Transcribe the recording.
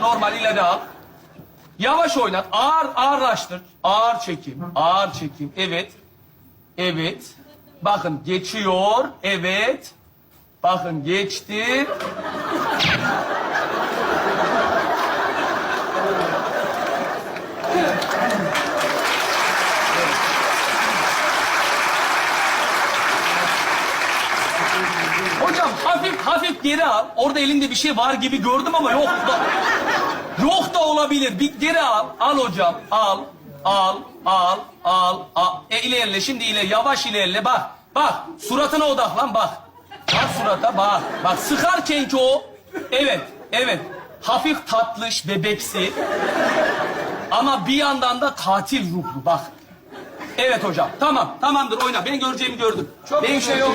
Normal ileri al. Yavaş oynat. Ağır ağırlaştır. Ağır çekim. Ağır çekim. Evet. Evet. Bakın geçiyor. Evet. Bakın geçti. Hocam hafif hafif geri al. Orada elinde bir şey var gibi gördüm ama yok da. Yok da olabilir. Bir geri al. Al hocam. Al. Al. Al. Al. al. E ilerle şimdi ilerle. Yavaş ilerle. Bak. Bak. Suratına odaklan bak. Bak surata bak. Bak sıkarken ki o. Evet. Evet. Hafif tatlış, bebeksi. Ama bir yandan da katil ruhlu bak. Evet hocam. Tamam. Tamamdır oyna. Ben göreceğimi gördüm. Çok Benim şey yok.